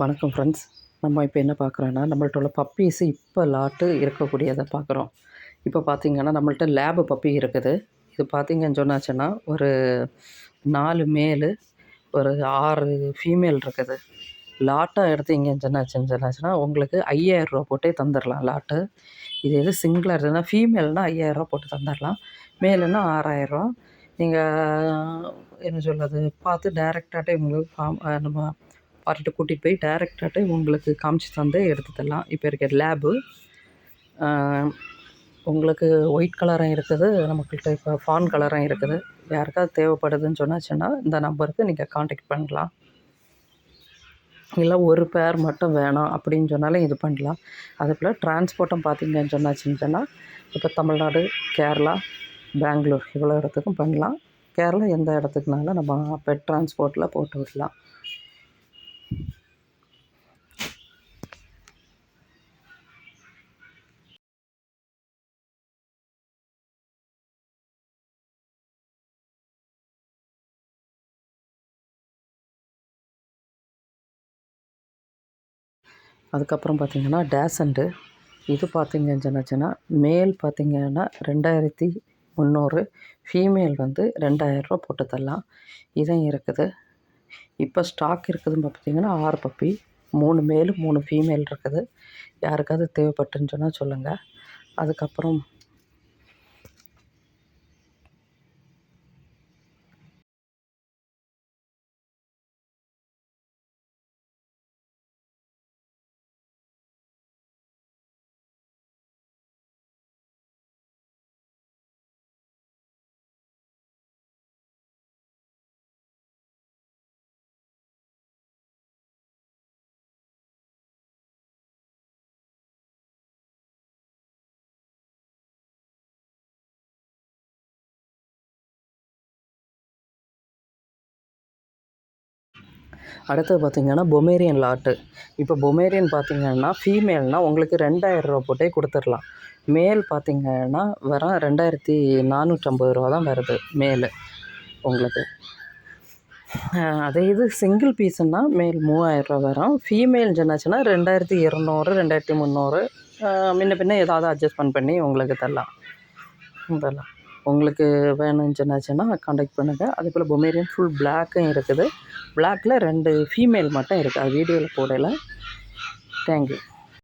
வணக்கம் ஃப்ரெண்ட்ஸ் நம்ம இப்போ என்ன பார்க்குறோன்னா நம்மள்ட்ட உள்ள பப்பீஸு இப்போ லாட்டு இருக்கக்கூடியதை பார்க்குறோம். இப்போ பார்த்தீங்கன்னா நம்மள்ட்ட லேபு பப்பி இருக்குது. இது பார்த்திங்கன்னு சொன்னாச்சுன்னா ஒரு நாலு மேலு ஒரு ஆறு ஃபீமேல் இருக்குது. லாட்டாக எடுத்தீங்கன்னு சொன்னாச்சுன்னு சொன்னாச்சுன்னா உங்களுக்கு ஐயாயிரரூவா போட்டே தந்துடலாம் லாட்டு இது எது சிங்கிளாக இருந்ததுன்னா ஃபீமேல்னால் ஐயாயிரரூவா போட்டு தந்துடலாம் மேலுன்னா ஆறாயிரரூவா நீங்கள் என்ன சொல்கிறது பார்த்து டேரெக்டாகிட்டே உங்களுக்கு ஃபார்ம் நம்ம பார்ட்டிகிட்ட கூட்டிகிட்டு போய் டேரெக்டாகட்டே உங்களுக்கு காமிச்சு தந்து எடுத்து தரலாம். இப்போ இருக்கிற லேபு உங்களுக்கு ஒயிட் கலரும் இருக்குது நம்மக்கிட்ட இப்போ ஃபான் கலரும் இருக்குது. யாருக்காவது தேவைப்படுதுன்னு சொன்னாச்சுன்னா இந்த நம்பருக்கு நீங்கள் காண்டாக்ட் பண்ணலாம். இல்லை ஒரு பேர் மட்டும் வேணாம் அப்படின்னு சொன்னாலும் இது பண்ணலாம். அதே போல் டிரான்ஸ்போர்ட்டும் பார்த்தீங்கன்னு சொன்னாச்சுன்னு சொன்னால் இப்போ தமிழ்நாடு கேரளா பெங்களூர் இவ்வளோ இடத்துக்கும் பண்ணலாம். கேரளா எந்த இடத்துக்குனாலும் நம்ம பெட் டிரான்ஸ்போர்ட்டில் போட்டு விடலாம். அதுக்கப்புறம் பார்த்திங்கன்னா டேசண்டு இது பார்த்திங்கன்னு சொன்னாச்சுன்னா மேல் பார்த்திங்கன்னா ரெண்டாயிரத்தி முந்நூறு. ஃபீமேல் வந்து ரெண்டாயிரரூவா போட்டு தரலாம். இதான் இருக்குது. இப்போ ஸ்டாக் இருக்குதுன்னு பார்த்திங்கன்னா ஆறு பப்பி. மூணு மேலு மூணு ஃபீமேல் இருக்குது. யாருக்காவது தேவைப்பட்டுன்னு சொன்னால் சொல்லுங்கள் அதுக்கப்புறம் அடுத்தது பார்த்திங்கன்னா பொமேரியன் லாட்டு. இப்போ பொமேரியன் பார்த்திங்கன்னா ஃபீமேல்னால் உங்களுக்கு ரெண்டாயிரரூவா போட்டே கொடுத்துர்லாம் மேல் பார்த்திங்கன்னா வெறும் ரெண்டாயிரத்தி நானூற்றம்பது ரூபா தான் வருது மேல் உங்களுக்கு. அதே இது சிங்கிள் பீஸுன்னா மேல் மூவாயிரரூவா வரும். ஃபீமேல் சொன்னாச்சுன்னா ரெண்டாயிரத்தி இரநூறு ரெண்டாயிரத்தி முந்நூறு முன்ன பின்ன ஏதாவது அட்ஜஸ்ட்மெண்ட் பண்ணி உங்களுக்கு தரலாம். தரலாம். உங்களுக்கு வேணும்னு சொன்னாச்சுன்னா காண்டாக்ட் பண்ணுங்கள் அதே போல் பொமேரியன் ஃபுல் பிளாக்கும் இருக்குது. பிளாக்கில் ரெண்டு ஃபீமேல் மட்டும் இருக்குது அது வீடியோவில் போடலை. தேங்க்யூ